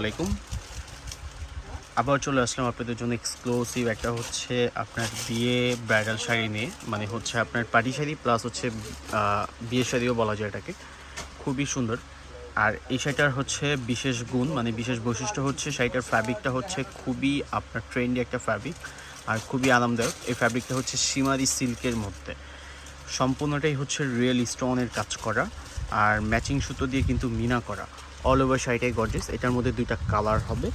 আলাইকুম। আবার চলে আসলাম আপনাদের জন্য এক্সক্লুসিভ একটা হচ্ছে আপনার বিয়ে ব্রাইডাল শাড়ি নিয়ে মানে হচ্ছে আপনার পাটি শাড়ি প্লাস হচ্ছে বিয়ে শাড়িও বলা যায় এটাকে। খুবই সুন্দর। আর এই শাড়িটার হচ্ছে বিশেষ গুণ মানে বিশেষ বৈশিষ্ট্য হচ্ছে শাড়িটার ফ্যাব্রিকটা হচ্ছে খুবই আপনার ট্রেন্ডি একটা ফ্যাব্রিক আর খুবই আরামদায়ক। এই ফ্যাব্রিকটা হচ্ছে সীমারি সিল্কের মধ্যে। সম্পূর্ণটাই হচ্ছে রিয়েল স্টোনের কাজ করা। আর ম্যাচিং সুতো দিয়ে কিন্তু মিনা করা। অল ওভার শাড়িটাই গর্জেস এটার মধ্যে দুইটা কালার হবে।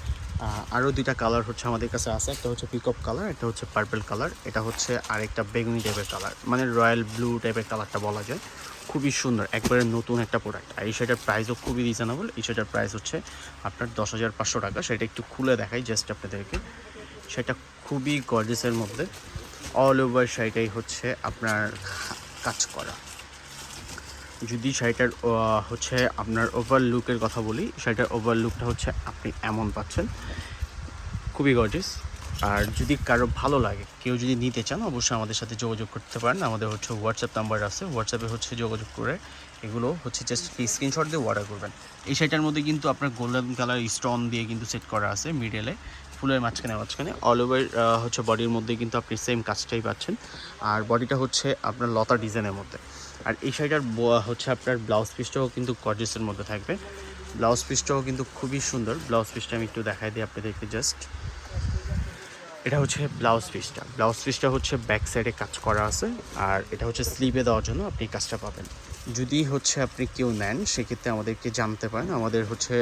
আরও দুইটা কালার হচ্ছে আমাদের কাছে আছে। একটা হচ্ছে পিকঅপ কালার একটা হচ্ছে পার্পল কালার এটা হচ্ছে আরেকটা বেগুনি টাইপের কালার মানে রয়্যাল ব্লু টাইপের কালারটা বলা যায়। খুবই সুন্দর। একবারে নতুন একটা প্রোডাক্ট আর এই শাড়িটার প্রাইসও খুবই রিজনেবল এই শাড়িটার প্রাইস হচ্ছে আপনার দশ হাজার পাঁচশো টাকা। সেটা একটু খুলে দেখাই জাস্ট আপনাদেরকে। সেটা খুবই গর্জেসের মধ্যে। অল ওভার শাড়িটাই হচ্ছে আপনার কাজ করা। যদি শাড়িটার হচ্ছে আপনার ওভার লুকের কথা বলি, শাড়িটার ওভার লুকটা হচ্ছে আপনি এমন পাচ্ছেন। খুবই গর্জিস আর যদি কারও ভালো লাগে, কেউ যদি নিতে চান, অবশ্যই আমাদের সাথে যোগাযোগ করতে পারেন। আমাদের হচ্ছে হোয়াটসঅ্যাপ নাম্বার আছে। হোয়াটসঅ্যাপে হচ্ছে যোগাযোগ করে এগুলো হচ্ছে জাস্ট স্ক্রিনশট দিয়ে অর্ডার করবেন। এই শাড়িটার মধ্যে কিন্তু আপনার গোল্ডেন কালার স্টোন দিয়ে কিন্তু সেট করা আছে মিডলে ফুলের মাঝখানে মাঝখানে। অল ওভার হচ্ছে বডির মধ্যে কিন্তু আপনি সেম কাজটাই পাচ্ছেন। আর বডিটা হচ্ছে আপনার লতা ডিজাইনের মধ্যে। আর এই শাড়িটার হচ্ছে আপনার ব্লাউজ পিসটাও কিন্তু গর্জেসের মধ্যে থাকবে। ব্লাউজ পিসটাও কিন্তু খুবই সুন্দর। ব্লাউজ পিসটা আমি একটু দেখাই দিই আপনাদেরকে জাস্ট এটা হচ্ছে ব্লাউজ পিসটা। ব্লাউজ পিসটা হচ্ছে ব্যাক সাইডে কাজ করা আছে। আর এটা হচ্ছে স্লিভে দেওয়ার জন্য আপনি কাজটা পাবেন। যদি হচ্ছে আপনি কেউ নেন, সেক্ষেত্রে আমাদেরকে জানতে পারেন। আমাদের হচ্ছে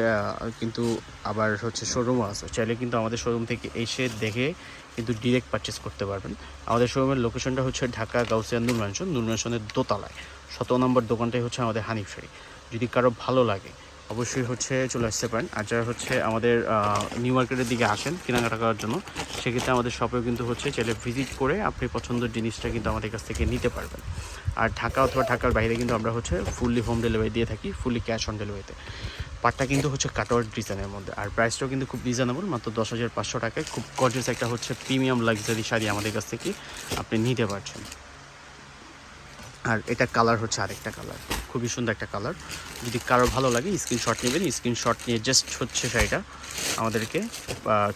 কিন্তু আবার হচ্ছে শোরুমও আছে। চাইলে কিন্তু আমাদের শোরুম থেকে এসে দেখে কিন্তু ডিরেক্ট পারচেস করতে পারবেন। আমাদের শোরুমের লোকেশনটা হচ্ছে ঢাকা গাউসিয়া নূর ম্যানশন দোতলায়। শত নম্বর দোকানটাই হচ্ছে আমাদের হানিফ শাড়ি। যদি কারও ভালো লাগে, অবশ্যই হচ্ছে চলে আসতে পারেন। আর যারা হচ্ছে আমাদের নিউ মার্কেটের দিকে আসেন কেনাকাটা করার জন্য, সেক্ষেত্রে আমাদের শপেও কিন্তু হচ্ছে চাইলে ভিজিট করে আপনি পছন্দের জিনিসটা কিন্তু আমাদের কাছ থেকে নিতে পারবেন। আর ঢাকা অথবা ঢাকার বাইরে কিন্তু আমরা হচ্ছে ফুললি হোম ডেলিভারি দিয়ে থাকি ফুললি ক্যাশ অন ডেলিভারিতে পাটটা কিন্তু হচ্ছে কাটওয়ার ডিজাইনের মধ্যে। আর প্রাইসটাও কিন্তু খুব রিজনেবল মাত্র দশ হাজার পাঁচশো টাকায়। খুব গর্জেস একটা হচ্ছে প্রিমিয়াম লাক্সারি শাড়ি আমাদের কাছ থেকে আপনি নিতে পারছেন। আর এটা কালার হচ্ছে আরেকটা কালার খুবই সুন্দর একটা কালার যদি কারও ভালো লাগে স্ক্রিনশট নেবেন। স্ক্রিনশট নিয়ে জাস্ট হচ্ছে শাড়িটা আমাদেরকে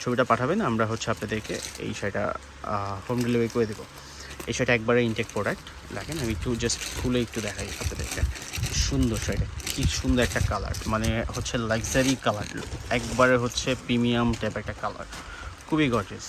ছবিটা পাঠাবেন। আমরা হচ্ছে আপনাদেরকে এই শাড়িটা হোম ডেলিভারি করে দেবো। এই শাড়িটা একবারে ইনটেক প্রোডাক্ট দেখেন, আমি একটু জাস্ট খুলে একটু দেখাই আপনাদেরকে। সুন্দর শাড়িটা, কি সুন্দর একটা কালার মানে হচ্ছে লাক্সারি কালার একবারে হচ্ছে প্রিমিয়াম টাইপ একটা কালার খুবই গর্জেস